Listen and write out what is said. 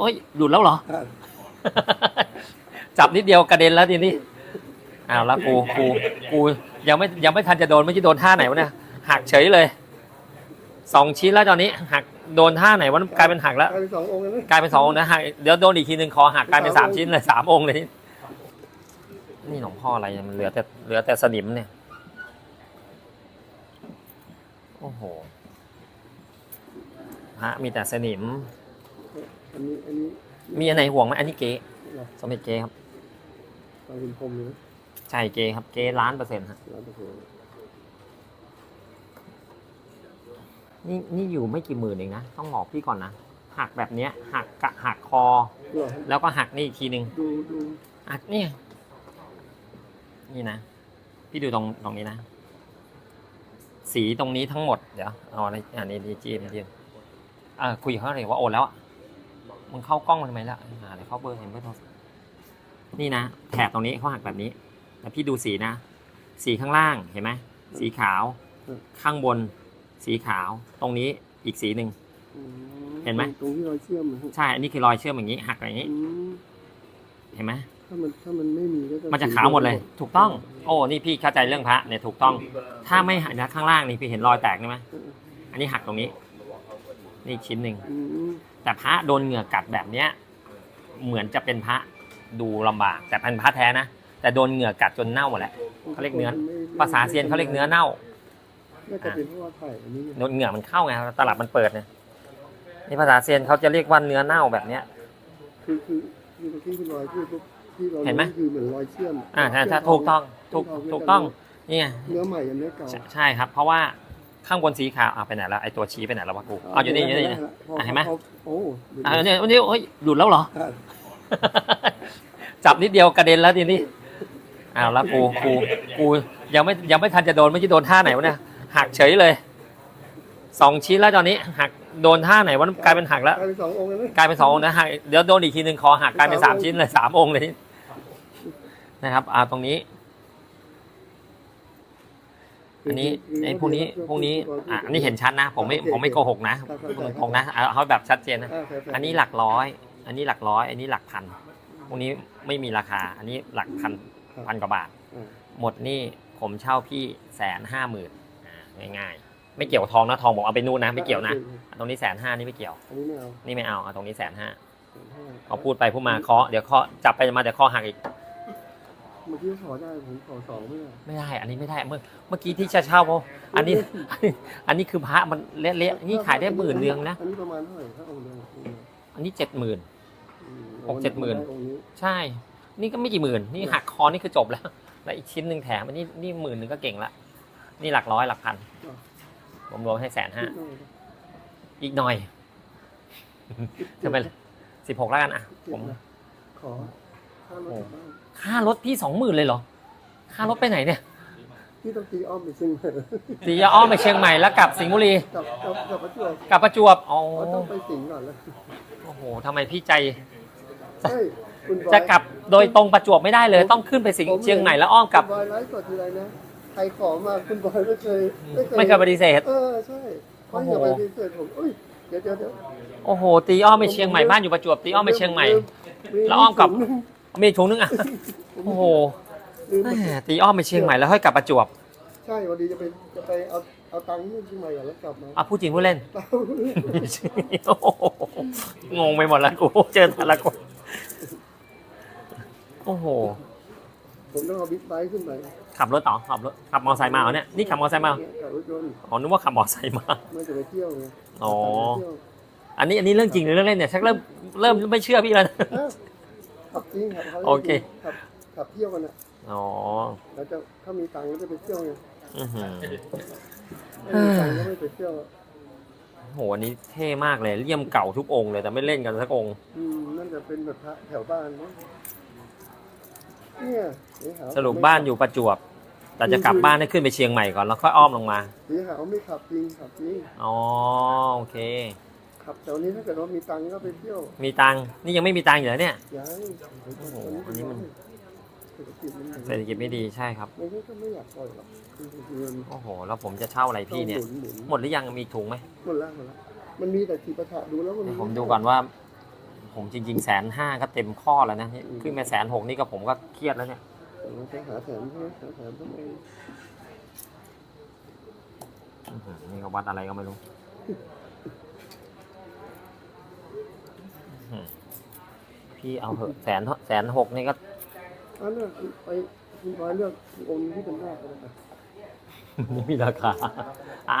โอ้ยหลุดแล้วเหรออ่าจับนิดเดียวกระเด็นแล้วทีนี้อ้าวแล้วกูกูกูยังไม่ยังไม่ทันจะโดนไม่ใช่โดนท่าไหนวะเนี่ยหักเฉยเลยสองชิ้นแล้วตอนนี้หักโดนท่าไหนวะกลายเป็นหักแล้วกลายเป็นสององค์เลยนะกลายเป็นสององค์นะหักเดี๋ยวโดนอีกทีหนึ่งคอหักกลายเป็นสามชิ้นเลยสามองค์เลยนี่หลวงพ่ออะไรเนี่ยมันเหลือแต่เหลือแต่สนิมเนี่ยโอ้โหพระมีแต่สนิม อันนี้อันนี้มีอันไหนห่วงไหมอันนี้เก๊เหรอสมเด็จเก๊ครับตาคุณพรหมเลยนะใช่เก๊ครับ เก๊ล้านเปอร์เซ็นต์ฮะร้านตะโกนนี่นี่อยู่ไม่กี่หมื่นเองนะ ต้องบอกพี่ก่อนนะ หักแบบเนี้ย หักกะหักคอ เหรอแล้วก็หักนี่อีกทีหนึ่งดูดูหักเนี่ย นี่นะ พี่ดูตรงตรงนี้นะ สีตรงนี้ทั้งหมด เดี๋ยวเอาอะไรอันนี้ดีจีดีจีอ่าคุยกับเขาเลยว่าโอนแล้วอะ มึงเข้ากล้องมันทำไมล่ะหาอะไรเข้าเบอร์เห็นเบอร์โทรศัพท์นี่นะแถบตรงนี้เขาหักแบบนี้ แล้วพี่ดูสีนะ สีข้างล่างเห็นไหมสีขาวข้างบน สีขาว ตรงนี้อีกสีหนึ่ง อืเห็นไหม ตรงที่รอยเชื่อมนะฮะใช่ อันนี้คือรอยเชื่อมอย่างนี้ หักอย่างนี้ อืมเห็นไหมถ้ามันถ้ามันไม่มีก็จะมันจะขาวหมดเลย ถูกต้อง โอ้ นี่พี่เข้าใจเรื่องพระเนี่ยถูกต้อง ถ้าไม่หักนะข้างล่างนี่พี่เห็นรอยแตกใช่ไหมอันนี้หักตรงนี้ นี่อีกชิ้นหนึ่ง อืมแต่พระโดนเหงื่อกัดแบบเนี้ย เหมือนจะเป็นพระดูลำบาก แต่เป็นพระแท้นะ แต่โดนเหงื่อกัดจนเน่าหมดแล้ว เขาเรียกเนื้อ ภาษาเซียนเขาเรียกเนื้อเน่าน่าจะเป็นเพราะว่าไข่อันนี้โดนเหงื่อมันเข้าไงตลาดมันเปิดเนี่ยนี่ภาษาเซียนเขาจะเรียกว่าเนื้อเน่าแบบเนี้ย คือคือคือที่ที่รอยที่ที่เราเห็นไหม คือเหมือนรอยเชื่อมอ่าใช่ใช่ถูกต้องถูกถูกต้องนี่ไง เนื้อใหม่กับเนื้อเก่าใช่ใช่ครับ เพราะว่า ข้างบนสีขาวอะไปไหนแล้วไอตัวชี้ไปไหนแล้ววะกูเอาอยู่นี่อยู่นี่อยู่นี่ อะเห็นไหมขาโอ้ดูอ่าเนี่ยวันนี้โอ้ยหลุดแล้วเหรออะจับนิดเดียวกระเด็นแล้วทีนี้อ้าวแล้วกูกูกูยังไม่ยังไม่ทันจะโดนไม่ใช่โดนท่าไหนวะเนี่ยหักเฉยเลยสองชิ้นแล้วตอนนี้หักโดนท่าไหนวะกลายเป็นหักแล้ว กลายเป็นสององค์เลยนะกลายเป็นสององค์นะหักเดี๋ยวโดนอีกทีหนึ่งคอหักกลายเป็นสามชิ้นเลยสามองค์เลยนะครับอ่าตรงนี้ อันนี้ไอ้พวกนี้พวกนี้อะอันนี้เห็นชัดนะ ผมไม่ผมไม่โกหกนะพูดตรงๆนะเอาเอาแบบชัดเจนนะอ่าแฟร์ๆอันนี้หลักร้อย อันนี้หลักร้อย อันนี้หลักพันพวกนี้ไม่มีราคา อันนี้หลักพันครับพันกว่าบาทอ่าหมดนี่ผมเช่าพี่แสนห้าหมื่นง่ายๆ ไม่เกี่ยวกับทองนะทองบอกเอาไปนู่นนะไม่เกี่ยวนะ ตรงนี้แสนห้านี่ไม่เกี่ยวอันนี้ไม่เอานี่ไม่เอาเอาตรงนี้แสนห้าห้าเขาพูดไปพูดมาเคาะเดี๋ยวเคาะจับไปมาเดี๋ยวเคาะหักอีก เมื่อกี้ขอได้ผมขอสองไม่ได้ไม่ได้ อันนี้ไม่ได้เมื่อเมื่อกี้ที่จะเช่าเพราะอันนี้ อันนี้คือพระมันเละๆนี่ขายได้หมื่นเรืองนะ อันนี้ประมาณเท่าไหร่ถ้าองค์เดียวองค์เดียวอันนี้เจ็ดหมื่นอืหกเจ็ดหมื่นได้องค์นี้ใช่ นี่ก็ไม่กี่หมื่น นี่หักคอนี่คือจบแล้ว แล้วอีกชิ้นหนึ่งแถมอันนี้นี่หมื่นหนึ่งก็เก่งละ นี่หลักร้อยหลักพันรวมๆให้แสนห้า อีกหน่อยจะเป็นสิบหกแล้วกันอะ ผมขอ ค่ารถกลับบ้านค่ารถพี่สองหมื่นเลยเหรอ ค่ารถไปไหนเนี่ย พี่ต้องตีอ้อมไปเชียงใหม่สียาอ้อมไปเชียงใหม่แล้วกลับสิงห์บุรี กับกับกับประจวบกลับประจวบอ๋อเขาต้องไปสิงห์ก่อนแล้วโอ้โหทำไมพี่ใจใช่คุณบอยจะกลับโดยตรงประจวบไม่ได้เลย ต้องขึ้นไปสิงห์เชียงใหม่แล้วอ้อมกลับ คุณบอยไลฟ์สดทีไรนะใครขอมาคุณบอยไม่เคยไม่เคยปฏิเสธ เออใช่เขาอย่าไปปฏิเสธผมเอ้ยเดี๋ยวเดี๋ยวเดี๋ยวโอ้โห ตีอ้อมไปเชียงใหม่บ้านอยู่ประจวบตีอ้อมไปเชียงใหม่ แล้วอ้อมกลับ มีอีกถุงนึงอะ โอ้โหลืมแหมตีอ้อมไปเชียงใหม่แล้วค่อยกลับประจวบใช่วันดีจะไปจะไปเอาเอาตังค์ที่เชียงใหม่ก่อนแล้วกลับมาอะพูดจริงพูดเล่นเปล่าโอ้โหงงไปหมดแล้วกูเจอแต่ละคนโอ้โห ผมต้องเอาบิ๊กไบค์ขึ้นไปขับรถต่อขับรถขับมอเตอร์ไซค์มาเหรอเนี่ยนี่ขับมอเตอร์ไซค์มาเหรอขับรถยนต์อ๋อนึกว่าขับมอเตอร์ไซค์มา ไม่จะไปเที่ยวไงอ๋อ ไปเที่ยวอันนี้อันนี้เรื่องจริงหรือเรื่องเล่นเนี่ยชักเริ่มเริ่มไม่เชื่อพี่แล้วนะอ้าว ขับจริงขับขาโอเค ขับขับเที่ยวกันอะอ๋อแล้วจะถ้ามีตังค์ก็จะไปเที่ยวไงอื้อหือไม่มีตังค์ก็ไม่ไปเที่ยวโหอันนี้เท่มากเลยเลี่ยมเก่าทุกองค์เลยแต่ไม่เล่นกันสักองค์อืมนั่นจะเป็นแบบพระแถวบ้านนะเนี่ยสีขาวสรุปบ้านอยู่ประจวบ แต่จะกลับบ้านให้ขึ้นไปเชียงใหม่ก่อนแล้วค่อยอ้อมลงมา สีขาวไม่ขับจริงขับจริง อ๋อโอเค ขับแถวนี้ถ้าเกิดว่ามีตังค์ก็ไปเที่ยวมีตังค์นี่ยังไม่มีตังค์อยู่เลยเนี่ยยังโอ้โหอันนี้มัน เศรษฐกิจมันเศรษฐกิจไม่ดีใช่ครับ ไม่ใช่ก็ไม่อยากปล่อยหรอกคือเงินโอ้โห แล้วผมจะเช่าอะไรพี่เนี่ย หมุนหมุนหมดหรือยังมีถุงไหมหมดแล้วหมดแล้วมันมีแต่ขีปะทะดูแล้วมัน เดี๋ยวผมดูก่อนว่า ผมจริงๆแสนห้าก็เต็มข้อแล้วนะนี่ขึ้นไปแสนหกนี่ก็ผมก็เครียดแล้วเนี่ยเราจะหาแถมใช่ไหมหาแถมทำไมอื้อหือนี่ก็วัดอะไรก็ไม่รู้อื้อหือ พี่เอาเหอะแสนแสนหกนี่ก็อันนั้นไปคุณบอยเลือกองค์ที่เป็นแรกเลยนะนี่มีราคาอ่า